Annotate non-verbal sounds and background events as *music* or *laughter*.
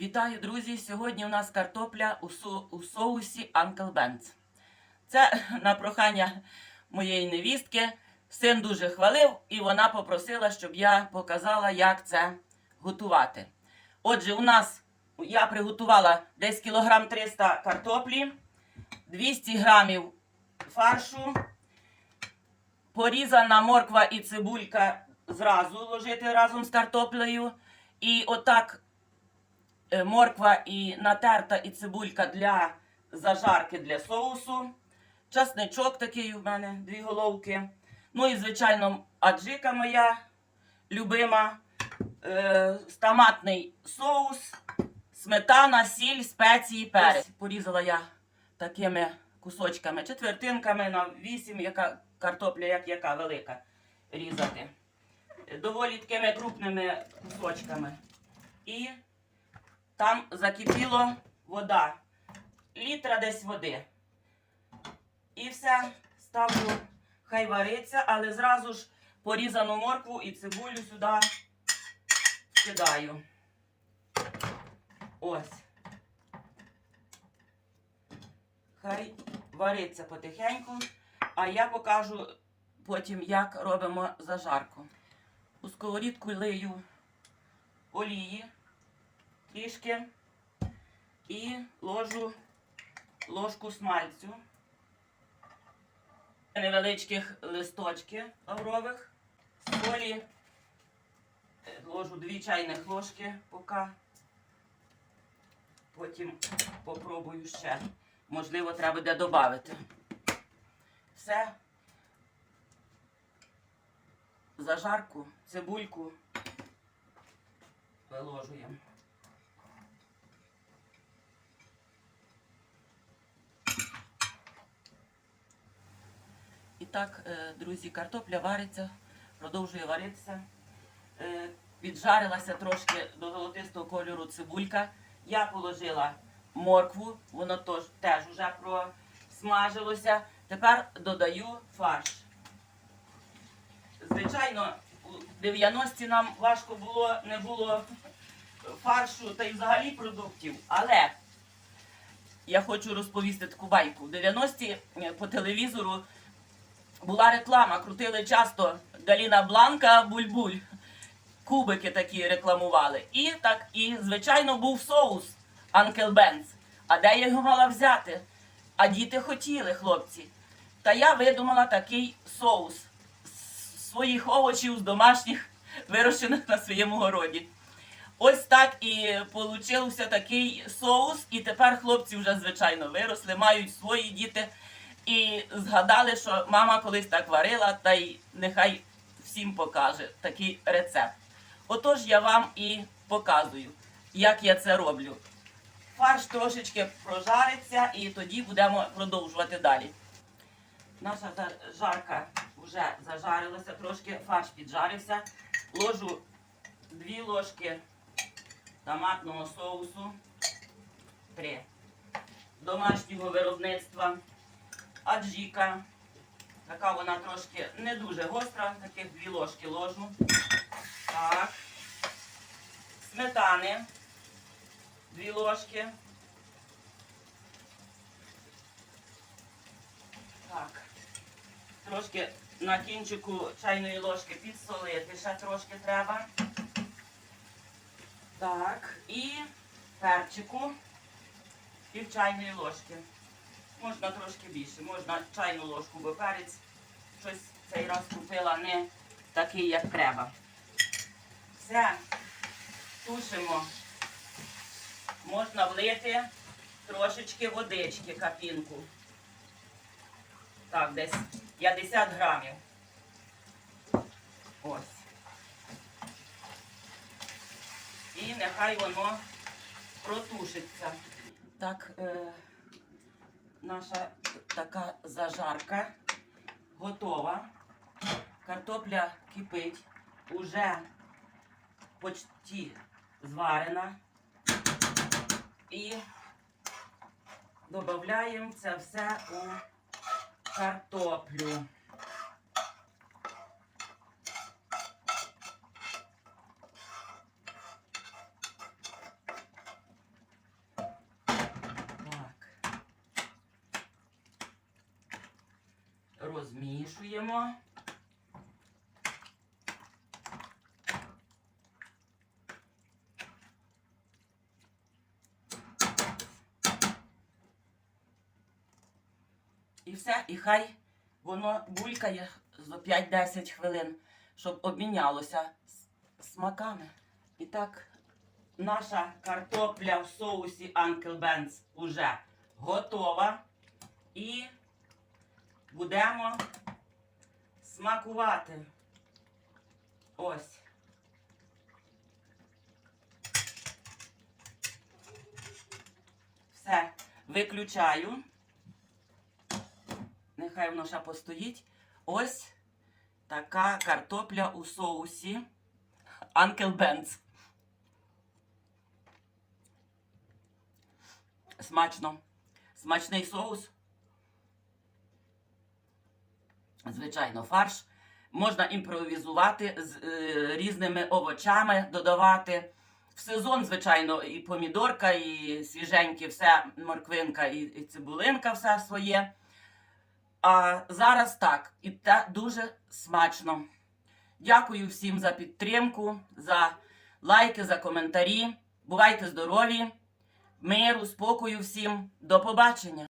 Вітаю, друзі! Сьогодні у нас картопля у, со- у соусі Uncle Ben's. Це *laughs* на прохання моєї невістки. Син дуже хвалив, і вона попросила, щоб я показала, як це готувати. Отже, у нас я приготувала десь кілограм 300 картоплі, 200 грамів фаршу, порізана морква і цибулька зразу ложити разом з картоплею. І отак морква і натерта і цибулька для зажарки для соусу. Часничок такий у мене, дві головки. Ну і, звичайно, аджика моя любима. Е, томатний соус, сметана, сіль, спеції, перець. Порізала я такими кусочками, четвертинками на 8, яка картопля, як яка велика, різати. Доволі такими крупними кусочками. І там закипіло вода. Літра десь води. І все, ставлю, хай вариться, але зразу ж порізану моркву і цибулю сюди кидаю. Ось. Хай вариться потихеньку, а я покажу потім, як робимо зажарку. У сковорідку лию олії трішки і ложу ложку смальцю. Невеличких листочки лаврових, солі. Е, Ложу дві чайних ложки поки. Потім попробую ще. Можливо, треба буде додати. Все. Зажарку, цибульку виложуємо. Так, е, друзі, картопля вариться, продовжує варитися. Е, Піджарилася трошки до золотистого кольору цибулька. Я положила моркву, воно тож, теж вже просмажилося. Тепер додаю фарш. Звичайно, у 90-ті нам важко було, не було фаршу та й взагалі продуктів. Але я хочу розповісти таку байку. В 90-ті е, по телевізору була реклама, крутили часто Галіна Бланка, Бульбуль. Кубики такі рекламували. І так, і, звичайно, був соус Анкел Бенц. А де я його мала взяти? А діти хотіли, хлопці. Та я видумала такий соус з своїх овочів з домашніх, вирощених на своєму городі. Ось так і получився такий соус, і тепер хлопці вже, звичайно, виросли, мають свої діти. І згадали, що мама колись так варила, та й нехай всім покаже такий рецепт. Отож я вам і показую, як я це роблю. Фарш трошечки прожариться і тоді будемо продовжувати далі. Наша жарка вже зажарилася, трошки фарш піджарився. Ложу дві ложки томатного соусу. Три. Домашнього виробництва. Аджіка. Така вона трошки не дуже гостра, таких дві ложки ложу. Так. Сметани. Дві ложки. Так. Трошки на кінчику чайної ложки підсолити, ще трошки треба. Так. І перчику пів чайної ложки. Можна трошки більше, можна чайну ложку, бо перець щось цей раз купила не такий, як треба. Все, тушимо. Можна влити трошечки водички, капінку. Так, десь 50 грамів. Ось. І нехай воно протушиться. Так, е, наша така зажарка готова. Картопля кипить, уже почти зварена. І додаємо це все у картоплю. Розмішуємо. І все, і хай воно булькає за 5-10 хвилин, щоб обмінялося смаками. І так, наша картопля в соусі Uncle Ben's уже готова. І будемо смакувати. Ось. Все, виключаю. Нехай воно ще постоїть. Ось така картопля у соусі Uncle Ben's. Смачно. Смачний соус. Звичайно, фарш. Можна імпровізувати з е, різними овочами, додавати. В сезон, звичайно, і помідорка, і свіженькі, все, морквинка, і, і цибулинка, все своє. А зараз так, і те дуже смачно. Дякую всім за підтримку, за лайки, за коментарі. Бувайте здорові, миру, спокою всім. До побачення!